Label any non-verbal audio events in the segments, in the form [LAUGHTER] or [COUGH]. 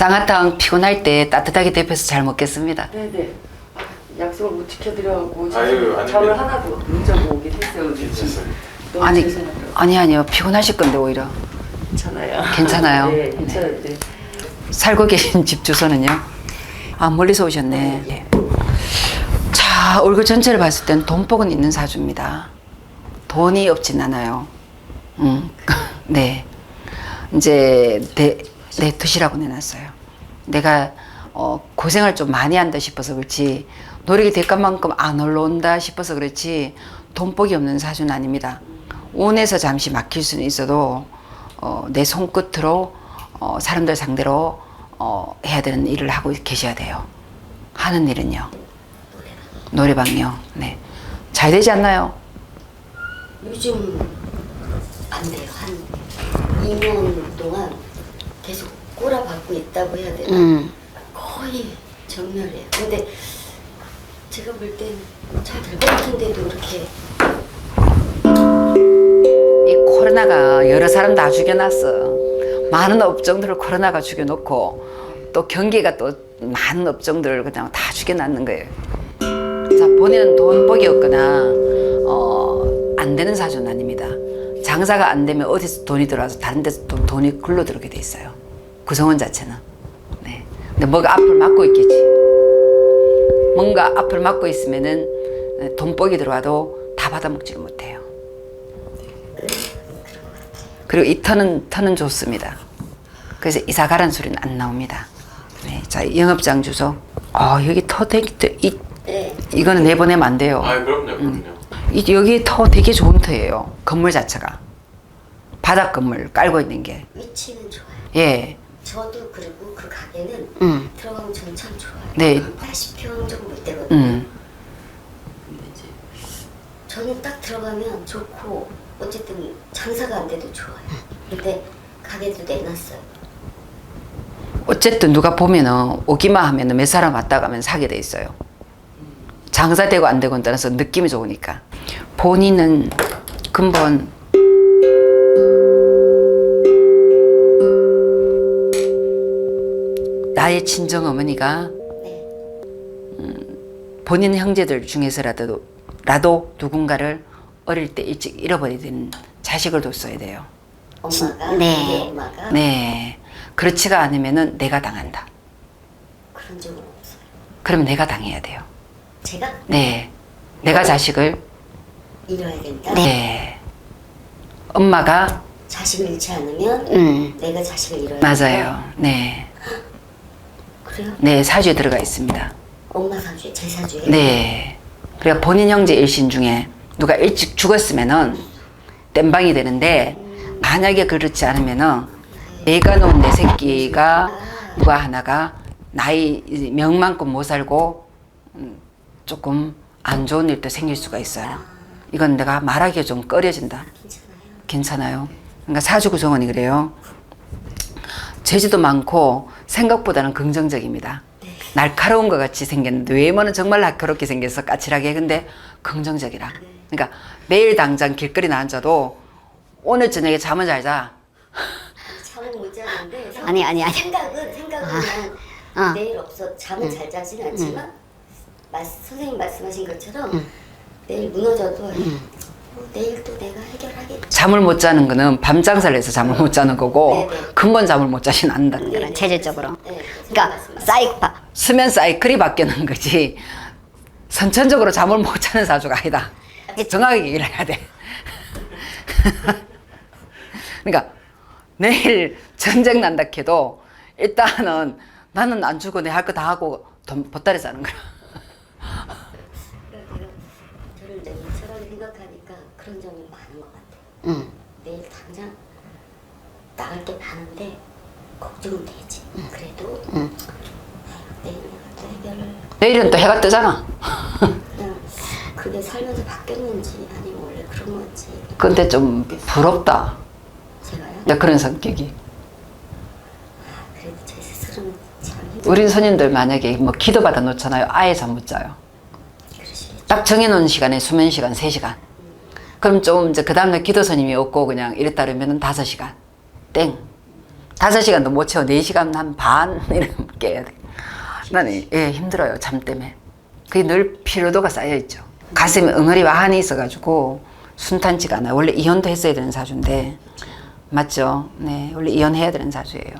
쌍화탕 피곤할 때 따뜻하게 데펴서 잘 먹겠습니다. 네네. 아, 약속을 못 지켜드려갖고 아유, 지금 아닙니다. 잠을 하나도 못 자고 오긴 했어요. 괜찮습니다. 너무 아니, 죄송해요. 아니, 아니요. 피곤하실 건데, 오히려. 괜찮아요. 괜찮아요? 네, 괜찮아요. 네. 살고 계신 집 주소는요? 아, 멀리서 오셨네. 예. 자, 얼굴 전체를 봤을 땐 돈복은 있는 사주입니다. 돈이 없진 않아요. 음, [LAUGHS] 네. 이제, 내, 내 뜻이라고 내놨어요. 내가, 어, 고생을 좀 많이 한다 싶어서 그렇지, 노력이 대가만큼 안 올라온다 싶어서 그렇지, 돈복이 없는 사주는 아닙니다. 운에서 잠시 막힐 수는 있어도, 어, 내 손끝으로, 어, 사람들 상대로, 어, 해야 되는 일을 하고 계셔야 돼요. 하는 일은요. 노래방요. 네. 잘 되지 않나요? 요즘 안 돼요. 한 2년 동안 계속 꼬라박고 있다고 해야 되나? 음. 거의 정렬해요. 근데 제가 볼 땐잘될 것 같은데도 이렇게 이 코로나가 여러 사람 다 죽여놨어. 많은 업종들을 코로나가 죽여놓고 또 경기가 또 많은 업종들을 그냥 다 죽여놨는 거예요. 자, 본인은 돈복이 없거나 어, 안 되는 사주는 아닙니다. 장사가 안 되면 어디서 돈이 들어와서 다른 데서 또 돈이 굴러 들어오게 돼 있어요. 구성원 자체는. 네. 근데 뭐가 앞을 막고 있겠지. 뭔가 앞을 막고 있으면은 돈복이 들어와도 다 받아먹지를 못해요. 그리고 이 턴은 턴은 좋습니다. 그래서 이사 가란 소리는 안 나옵니다. 네, 자 영업장 주소. 아 여기 터 되게 또 이, 네. 이거는 내보내면 안 돼요. 아 그럼요 그럼요. 이, 여기 터 되게 좋은 터예요. 건물 자체가 바닥 건물 깔고 있는 게. 위치는 좋아요. 예. 저도 그리고 그 가게는 음. 들어가면 저는 참 좋아요. 네. 80평 정도 되거든요. 음. 근데 이제 저는 딱 들어가면 좋고 어쨌든 장사가 안 돼도 좋아요. 근데 가게도 내놨어요. 어쨌든 누가 보면은 오기만 하면은 몇 사람 왔다 가면 사게 돼 있어요. 장사되고 안 되고는 떠나서 느낌이 좋으니까. 본인은 근본 나의 친정 어머니가 네. 본인 형제들 중에서라도 라도 누군가를 어릴 때 일찍 잃어버리는 자식을 뒀어야 돼요. 엄마가 네. 우리 엄마가 네. 그렇지가 않으면은 내가 당한다. 그런 적은 없어요. 그러면 내가 당해야 돼요. 제가 네. 내가 자식을 잃어야 된다. 네. 엄마가 자식을 잃지 않으면 음. 내가 자식을 잃어야 맞아요. 네. 그래요? 네, 사주에 들어가 있습니다. 엄마 사주에 제 사주에 네. 그러니까 본인 형제 일신 중에 누가 일찍 죽었으면은 땜방이 되는데 만약에 그렇지 않으면은 내가 놓은 내 새끼가 누가 하나가 나이 명만큼 못 살고 음, 조금 안 좋은 일도 생길 수가 있어요. 이건 내가 말하기가 좀 꺼려진다. 괜찮아요. 괜찮아요. 그러니까 사주 구성원이 그래요. 재주도 많고 생각보다는 긍정적입니다. 날카로운 것 같이 생겼는데 외모는 정말 날카롭게 생겨서 까칠하게 근데 긍정적이라. 그러니까 내일 당장 길거리 나 앉아도 오늘 저녁에 잠은 잘 자. [LAUGHS] 잠은 못 자는데 [LAUGHS] 아니, 아니, 아니. 생각은 생각은 난 어. 내일 없어 잠은 잘 자진 않지만 말, 선생님 말씀하신 것처럼 내일 무너져도 뭐 내일 또 내가 해결하겠지. 잠을 못 자는 거는 밤 장사를 해서 잠을 못 자는 거고 네 네. 근본 잠을 못 자진 않는다는 거예요. 그런 체질적으로. 네, 그러니까 사이파 수면 사이클이 바뀌는 거지. 선천적으로 잠을 못 자는 사주가 아니다. 정확하게 얘기를 해야 돼. [LAUGHS] 그러니까 내일 전쟁 난다 해도 일단은 나는 안 죽어 내 할 거 다 하고 돈 보따리 싸는 거야. 그러니까 내가 저를 이제 이처럼 생각하니까 그런 점이 많은 것 같아요. 응. 내일 당장 나갈 게 많은데 걱정은 되지. 그래도 아유, 내일 내가 또 해결을 내일은 또 해가 뜨잖아. 그냥 그게 살면서 바뀌었는지 아니면 원래 그런 건지 근데 좀 부럽다. 제가요. 나 그런 성격이. 그래도 제 스스로는 참. 우리 손님들 만약에 뭐 기도 받아 놓잖아요. 아예 잠 못 자요. 그러시겠죠. 딱 정해놓은 시간에 수면 시간 3시간. 그럼 좀 이제 그 다음날 기도 스님이 없고 그냥 이랬다 그러면은 5시간. 땡. 다섯 시간도 못 채워. 네 시간 한 반 이렇게 깨야 돼. 나는 예 힘들어요 잠 때문에. 그게 늘 피로도가 쌓여 있죠. 가슴에 응어리와 한이 있어가지고 순탄치가 않아요. 원래 이혼도 했어야 되는 사주인데 맞죠? 네 원래 이혼해야 되는 사주예요.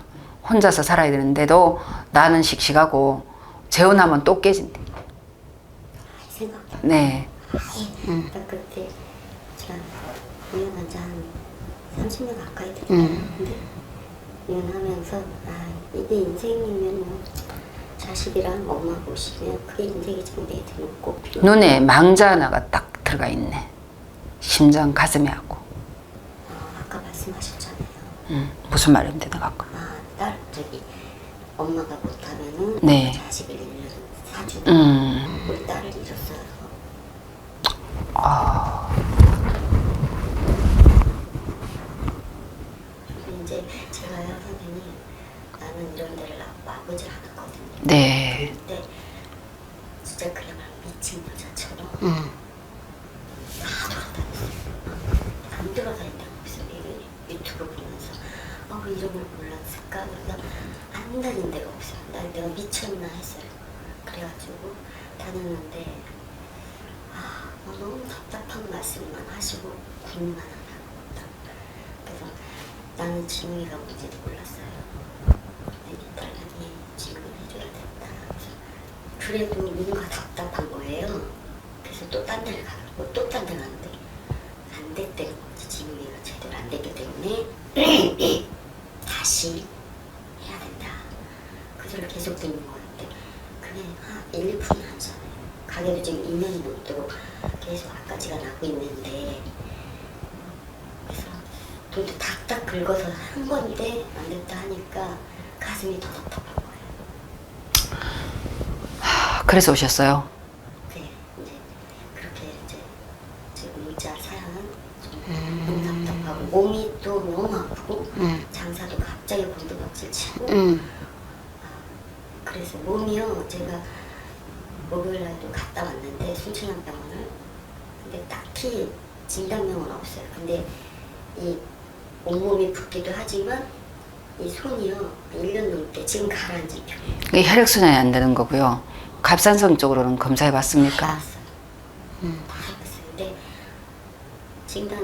혼자서 살아야 되는데도 나는 씩씩하고 재혼하면 또 깨진대. 생각. 네. 딱 그때 제가 이혼한 지한 30년 가까이 됐는데 음. 이혼하면서 아 이게 인생이면 뭐 자식이랑 엄마 보시면 그게 내들은 꼭 필요. 눈에 망자 하나가 딱 들어가 있네. 심장 가슴에 하고. 어, 아까 말씀하셨잖아요. 음, 무슨 말인데 내가 아까. 아딸 저기 엄마가 못하면은 네. 자식을 사주. 음. 우리 딸을 잃었어요. 그리고 이제 제가요 선생님 나는 이런 데를 나 아버지 않았거든요. 네. 근데 진짜 그야말로 미친 여자처럼 음. 다 돌아다녔어요. 안 돌아다닌 데가 없어요. 이 유튜브 보면서 아, 왜 이런 걸 몰랐을까? 그러다 안 다닌 데가 없어요. 나 내가 미쳤나 했어요. 그래가지고 다녔는데 아, 뭐 너무 답답한 말씀만 하시고 군만 하고 그래서 나는 지웅이가 뭔지도 몰랐어요. 근데 이 딸내미 지금은 해줘야 된다. 그래서 그래도 뭔가 답답한 거예요. 그래서 또 딴 데를 가고 또 딴 데 가는데 안 됐대는 거지. 지금이가 제대로 안 됐기 때문에 [CLEARS THROAT] 다시 해야 된다. 그 소리를 계속 듣는 거였는데 그게 한 1, 2푼이 아니잖아요. 가게도 지금 2년이 넘도록 계속 앞가지가 나고 있는데 그래서 돈도 닥닥 긁어서 한 건데 안 됐다 하니까 가슴이 더 답답한 거예요. 아, 그래서 오셨어요. 네, 이제 그렇게 이제 지금 문자 사연은 좀 너무 답답하고 몸이 또 너무 아프고 장사도 갑자기 곤두박질 치고 그래서 몸이요 제가 목요일날도 갔다 왔는데 순천향병원을 근데 딱히 진단명은 없어요. 근데 이 온몸이 붓기도 하지만 이 손이요 1년 넘게 지금 가라앉은 편이에요. 이게 혈액순환이 안 되는 거고요. 갑상선 쪽으로는 검사해 다 봤습니까? 봤어요. 다 해봤어요. 근데 진단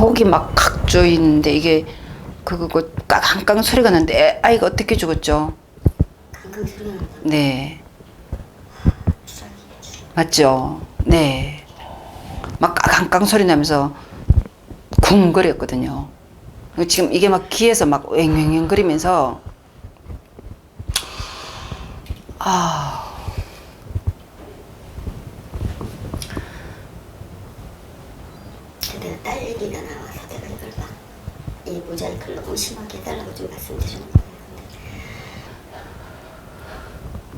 목이 막 각조이는데 이게 그거 깡깡 소리가 나는데 애- 아이가 어떻게 죽었죠? 네. 맞죠? 네. 막 깡깡 소리 나면서 쿵거렸거든요. 지금 이게 막 귀에서 막 왱왱왱 거리면서 아 내가 딸 얘기가 나와서 내가 이걸 막 이 모자이크를 너무 심하게 해달라고 좀 말씀드린 거예요.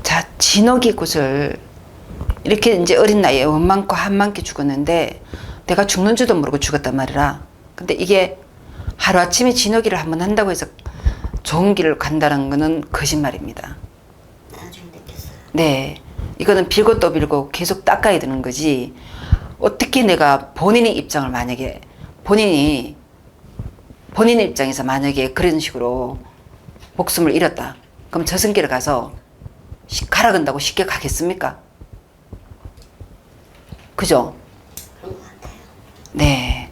자, 진옥이 꽃을 이렇게 이제 어린 나이에 원망고 한만께 죽었는데 내가 죽는 줄도 모르고 죽었단 말이라. 근데 이게 하루아침에 진옥이를 한번 한다고 해서 좋은 길을 간다는 거는 거짓말입니다. 나중에 느꼈어요. 네. 이거는 빌고 또 빌고 계속 닦아야 되는 거지. 어떻게 내가 본인의 입장을 만약에 본인이 본인의 입장에서 만약에 그런 식으로 목숨을 잃었다. 그럼 저승길에 가서 시- 가라 건다고 쉽게 가겠습니까? 그죠? 네.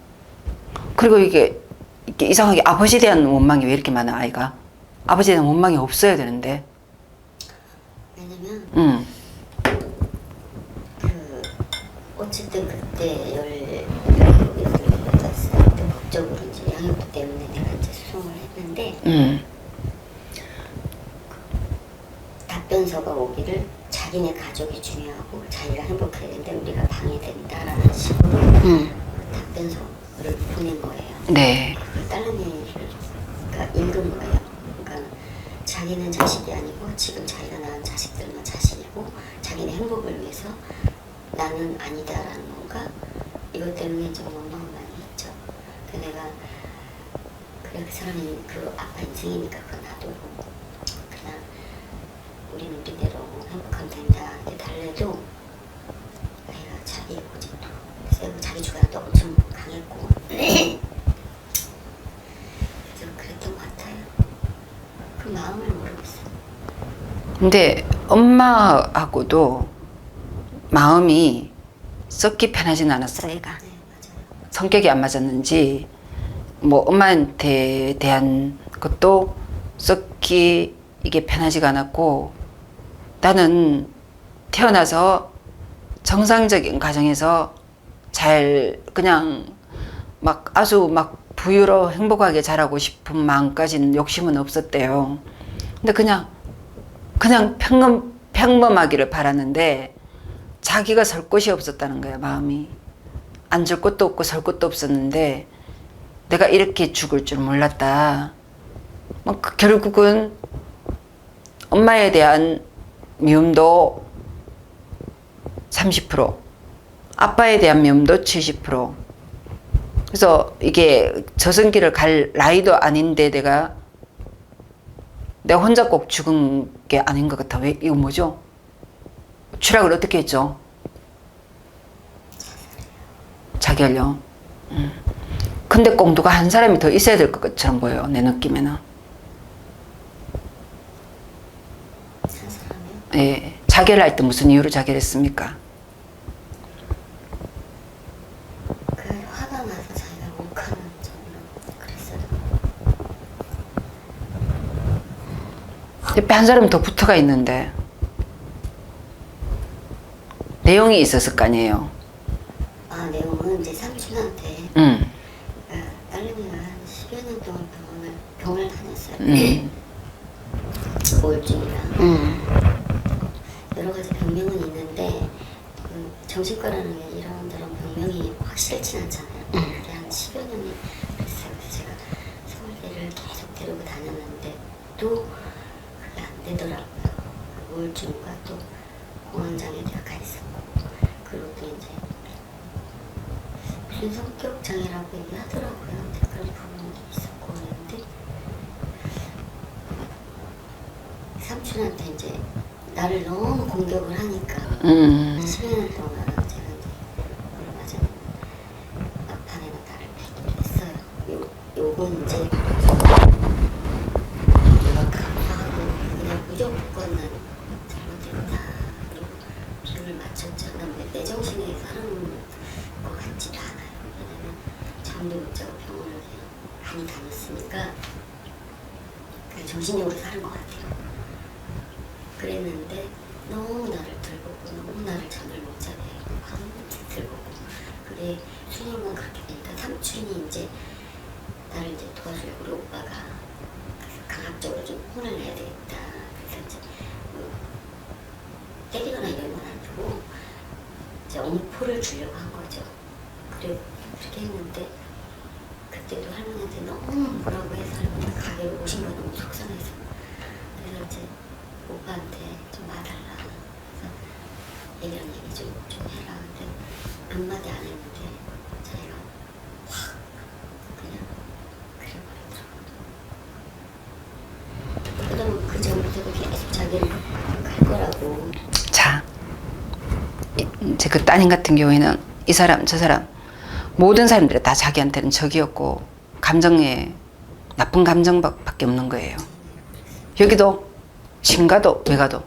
그리고 이게, 이게 이상하게 아버지에 대한 원망이 왜 이렇게 많아, 아이가? 아버지에 대한 원망이 없어야 되는데. 왜냐면 음. 그 어쨌든 그때 열 열여덟 때 법적으로 이제 양육부 때문에 내가 이제 수송을 했는데 음. 답변서가 오기를 자기네 가족이 중요하고 자기가 행복해야 되는데 우리가 방해된다라는 식으로 음. 답변서를 보낸 거예요. 네. 딸내미가 읽은 거예요. 자기는 자식이 아니고 지금 자기가 낳은 자식들만 자식이고 자기네 행복을 위해서 나는 아니다라는 건가 이것 때문에 좀 했죠. 그 내가 그래 그 사람이 그 아빠 인생이니까 그거 놔두고 그냥 우리는 우리대로 행복하면 된다 이렇게 달래도 아이가 자기 고집도 세고 자기 주관도 엄청 강했고 [CLEARS THROAT] 그래서 그랬던 것 같아요. 그 마음을 모르겠어요. 근데 엄마하고도 마음이 썩기 편하진 않았어요, 애가. 성격이 안 맞았는지 뭐 엄마한테 대한 것도 썩기 이게 편하지가 않았고 나는 태어나서 정상적인 가정에서 잘 그냥 막 아주 막 부유로 행복하게 자라고 싶은 마음까지는 욕심은 없었대요. 근데 그냥 그냥 평범 평범하기를 바랐는데 자기가 설 곳이 없었다는 거야 마음이. 앉을 곳도 없고 설 곳도 없었는데 내가 이렇게 죽을 줄 몰랐다. 뭐 그- 결국은 엄마에 대한 미움도 30%, 아빠에 대한 미움도 70%. 그래서 이게 저승길을 갈 나이도 아닌데 내가 내가 혼자 꼭 죽은 게 아닌 것 같아. 왜 이거 뭐죠? 추락을 어떻게 했죠? 자기 하려. 음. 근데 꼭 누가 한 사람이 더 있어야 될 것처럼 보여요. 내 느낌에는. 예. 자결을 할때 무슨 이유로 자결 했습니까? 그 화가 나서 자기가 욱하는 정도로 그랬어요. 옆에 한 사람 더 붙어가 있는데 내용이 있었을 거 아니에요. 아 내용은 이제 삼촌한테 음. 아, 딸내미가 한 10여 년 동안 병원을 병원을 다녔어요. 음. 우울증이랑 음. 여러 가지 병명은 있는데 그 정신과라는 게 이런 저런 병명이 확실치 않잖아요. 그게 한 10여 년이 됐어요. 그래서 제가 서울대를 계속 데리고 다녔는데 또 그게 안 되더라고요. 그 우울증과 또 공황장애가 있었고 그리고 또 이제 무슨 성격 장애라고 얘기하더라고요. 근데 그런 부분도 있었고 그랬는데 삼촌한테 이제 나를 너무 공격을 하니까 음. 10여 년 동안 제가 이제 얼마 전에 막판에는 나를 뵙기로 했어요. 요, 요건 이제 내가 감사하고 그냥 무조건 난 잘못했다. 그리고 비율을 맞췄죠. 난내 내 정신에 사는 것 같지도 않아요. 왜냐면 잠도 못 자고 병원을 많이 다녔으니까 그냥 정신력으로 사는 것 같아요. 그랬는데 너무 나를 들고 너무 나를 잠을 못 자게 하고 밤새 들고 그게 수년간 그렇게 되니까 삼촌이 이제 나를 이제 도와주려고 우리 오빠가 그래서 강압적으로 좀 혼을 내야 되겠다 그래서 이제 뭐 때리거나 이런 건 아니고 이제 엄포를 주려고 한 거죠 그래 그렇게 했는데 그때도 할머니한테 너무 뭐라고 해서 할머니가 가게에 오신 거 너무 속상해서 그래서 이제 오빠한테 좀 와달라. 그래서 얘기랑 얘기 좀, 좀 해라. 한마디 안 했는데 자기가 확 그냥 그래버리더라고. 그다음 그 전부터도 계속 자기는 갈 거라고. 자, 이- 이제 그 따님 같은 경우에는 이 사람 저 사람 모든 사람들이 다 자기한테는 적이었고 감정에 나쁜 감정밖에 없는 거예요. 여기도 신가도 외가도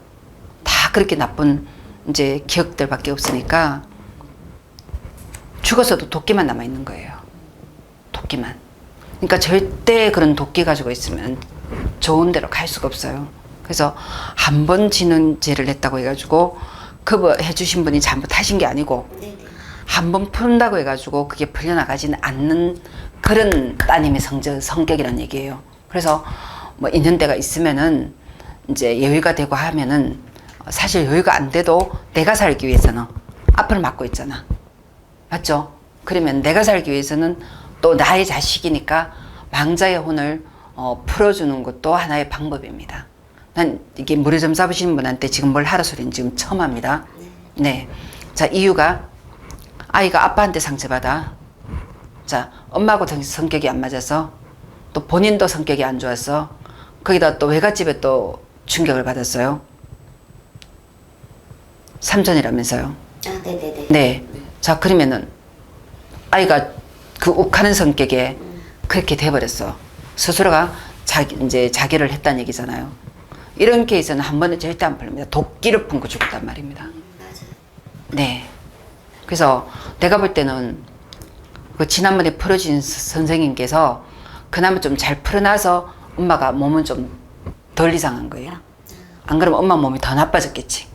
다 그렇게 나쁜 이제 기억들밖에 없으니까 죽어서도 도끼만 남아 있는 거예요. 도끼만. 그러니까 절대 그런 도끼 가지고 있으면 좋은 데로 갈 수가 없어요. 그래서 한 번 지는 죄를 냈다고 해가지고 그해 주신 분이 잘못하신 게 아니고 네네. 한번 푼다고 해가지고 그게 풀려나가지는 않는 그런 따님의 성적, 성격이란 얘기예요. 그래서 뭐 있는 데가 있으면은 이제 여유가 되고 하면은 사실 여유가 안 돼도 내가 살기 위해서는 앞을 막고 있잖아. 맞죠? 그러면 내가 살기 위해서는 또 나의 자식이니까 왕자의 혼을 어, 풀어주는 것도 하나의 방법입니다. 난 이게 좀 잡으시는 분한테 지금 뭘 하라 소리는 지금 처음 합니다. 네. 자, 이유가 아이가 아빠한테 상처받아. 자, 엄마하고 성- 성격이 안 맞아서 또 본인도 성격이 안 좋았어. 거기다 또 외갓집에 또 충격을 받았어요. 삼촌이라면서요. 아 네네네. 네. 자, 그러면은 아이가 그 욱하는 성격에 그렇게 돼버렸어. 스스로가 자기, 이제 자결을 했다는 얘기잖아요. 이런 케이스는 한 번은 절대 안 풀립니다. 도끼를 품고 죽었단 말입니다. 네. 그래서 내가 볼 때는 그 지난번에 풀어준 스- 선생님께서 그나마 좀 잘 풀어놔서 엄마가 몸은 좀 덜 이상한 거예요. 안 그러면 엄마 몸이 더 나빠졌겠지.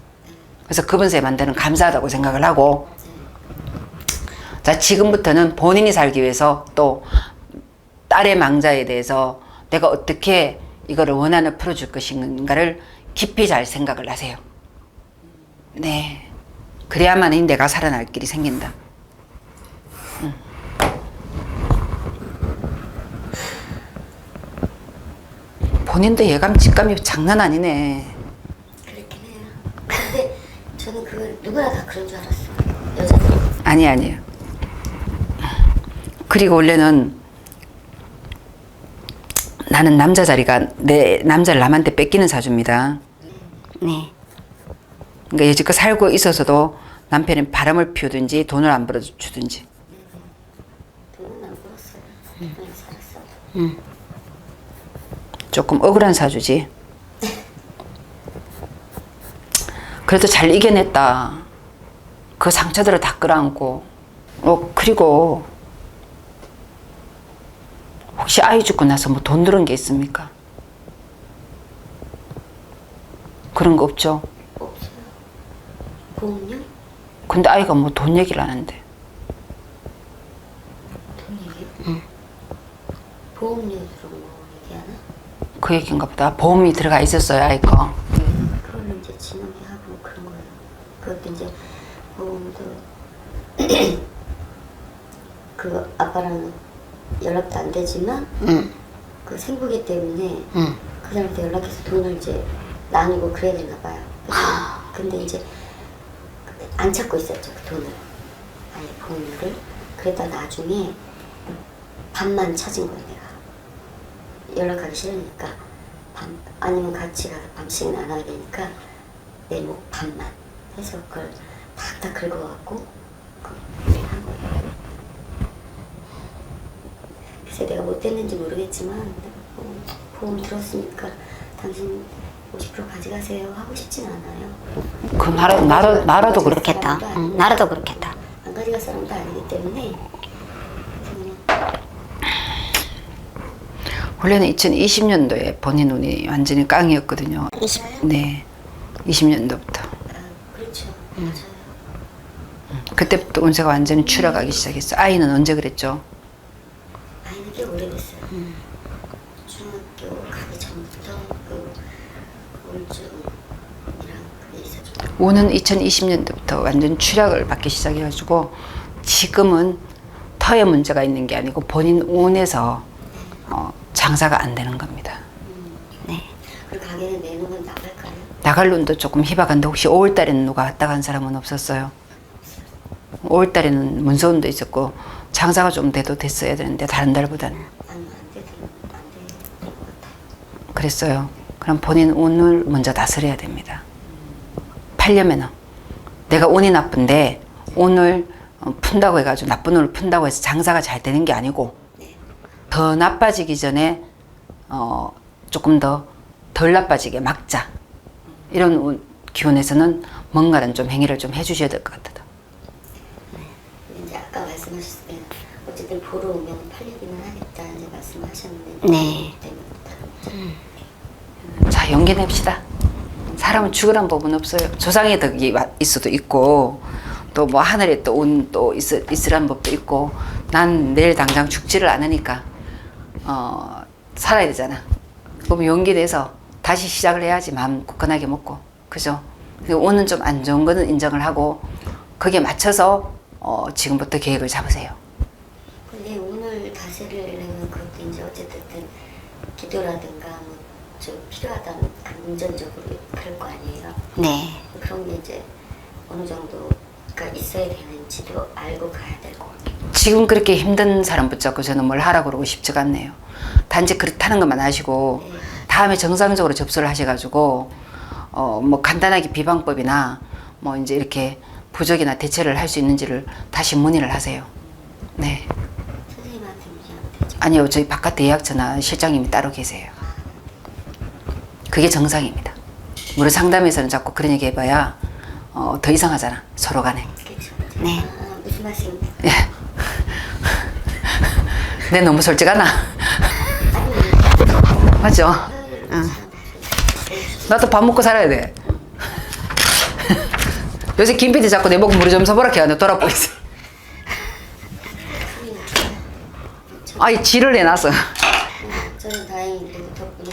그래서 그분 쌤한테는 감사하다고 생각을 하고 자 지금부터는 본인이 살기 위해서 또 딸의 망자에 대해서 내가 어떻게 이거를 원한을 풀어줄 것인가를 깊이 잘 생각을 하세요. 네. 그래야만이 내가 살아날 길이 생긴다. 음. 본인도 예감 직감이 장난 아니네. 그렇긴 해요. 근데 [LAUGHS] 저는 그 누구나 다 그런 줄 알았어요. 여자들. 아니 아니에요. 그리고 원래는 나는 남자 자리가 내 남자를 남한테 뺏기는 사주입니다. 네. 그러니까 여지껏 살고 있어서도 남편이 바람을 피우든지 돈을 안 벌어주든지 돈은 안 벌었어요. 그냥 살았어. 조금 억울한 사주지. 그래도 잘 이겨냈다. 그 상처들을 다 끌어안고. 어, 그리고 혹시 아이 죽고 나서 뭐 돈 들은 게 있습니까? 그런 거 없죠. 없어요. 보험료? 근데 아이가 뭐 돈 얘기를 하는데. 돈 얘기? 보험료 들은 거 얘기하나? 그 얘기인가 보다. 보험이 들어가 있었어요, 아이 거. 그걸로 이제 진하게 하고 그런 거예요. 그것도 이제 보험도 [CLEARS THROAT] 그 아빠랑 연락도 안 되지만 응, 그 생부기 때문에 응. 그 사람한테 연락해서 돈을 이제 나누고 그래야 되나 봐요. 그래서 근데 이제 안 찾고 있었죠 그 돈을. 아예 보험료를. 그랬다 나중에 반만 찾은 거예요 내가. 연락하기 싫으니까 반 아니면 같이 가서 밤씩 나눠야 되니까 내 목 반만 해서 그걸 탁탁 긁어갖고 그한 거예요. 글쎄 내가 못 됐는지 모르겠지만 어, 보험 들었으니까 당신 50% 가져가세요 하고 싶진 않아요. 그 나라, 나라, 나라도. 그렇겠다. 응, 나라도 그렇겠다. 안 가져갈 사람도 아니기 때문에 원래는 2020년도에 본인 운이 완전히 깡이었거든요. 20. 네. 20년도부터. 아, 그렇죠. 맞아요. 그때부터 운세가 완전히 추락하기 시작했어. 아이는 언제 그랬죠? 아이는 꽤 오래됐어요. 중학교 가기 전부터 그 우울증이랑 그게 운은 2020년도부터 완전 추락을 받기 시작해가지고 지금은 터에 문제가 있는 게 아니고 본인 운에서 어, 장사가 안 되는 겁니다. 네. 그리고 가게는 내놓으면 나갈까요? 나갈 운도 조금 희박한데 혹시 5월 달에는 누가 왔다 간 사람은 없었어요? 5월 달에는 문서운도 있었고 장사가 좀 돼도 됐어야 되는데 다른 달보다는. 그랬어요. 그럼 본인 운을 먼저 다스려야 됩니다. 팔려면은 내가 운이 나쁜데 운을 어, 푼다고 해가지고 나쁜 운을 푼다고 해서 장사가 잘 되는 게 아니고 더 나빠지기 전에 어 조금 더 덜 나빠지게 막자 이런 운- 기운에서는 뭔가는 좀 행위를 좀 해주셔야 될 것 같아요. 근데 이제 아까 말씀하셨을 때 어쨌든 보러 오면 팔리기는 하겠다 이제 말씀하셨는데 네. 때문에 자 용기 냅시다. 사람은 죽으란 법은 없어요. 조상의 덕이 와- 있어도 있고 또 뭐 하늘에 또 운또 있으란 법도 있고 난 내일 당장 죽지를 않으니까 어 살아야 되잖아. 그럼 용기 내서 다시 시작을 해야지 마음 굳건하게 먹고 그죠? 운은 좀안 좋은 거는 인정을 하고 거기에 맞춰서 어 지금부터 계획을 잡으세요. 근데 오늘 다스리려면 그것도 이제 어쨌든 기도라든가 뭐 좀 필요하다는 금전적으로. 네. 그런 게 이제 어느 정도가 있어야 되는지도 알고 가야 될 것 같아요. 지금 그렇게 힘든 사람 붙잡고 저는 뭘 하라 그러고 싶지가 않네요. 단지 그렇다는 것만 아시고 다음에 정상적으로 접수를 하셔가지고 어 뭐 간단하게 비방법이나 뭐 이제 이렇게 부적이나 대처를 할 수 있는지를 다시 문의를 하세요. 네. 선생님한테 아니요, 저희 바깥에 예약처나 실장님이 따로 계세요. 그게 정상입니다. 무료 상담에서는 자꾸 그런 얘기 해봐야 어, 더 이상하잖아 서로 간에. 그렇죠. 네. 아, 무슨 말씀? 예. [LAUGHS] 내 너무 솔직하나? [LAUGHS] 맞죠? 나도 밥 먹고 살아야 돼. [LAUGHS] 요새 김 PD 자꾸 내 보고 무리 좀 해야 돼. 돌아보고 있어. 아이 지를 내놨어. 저는 다행히 덕분에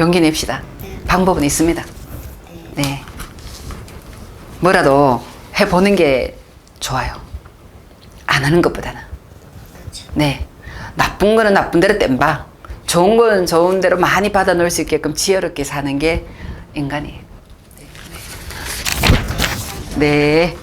용기 냅시다. 방법은 있습니다. 네. 뭐라도 해보는 게 좋아요. 안 하는 것보다는. 네. 나쁜 거는 나쁜 대로 땜봐. 좋은 거는 좋은 대로 많이 받아 놓을 수 있게끔 지혜롭게 사는 게 인간이에요. 네. 네.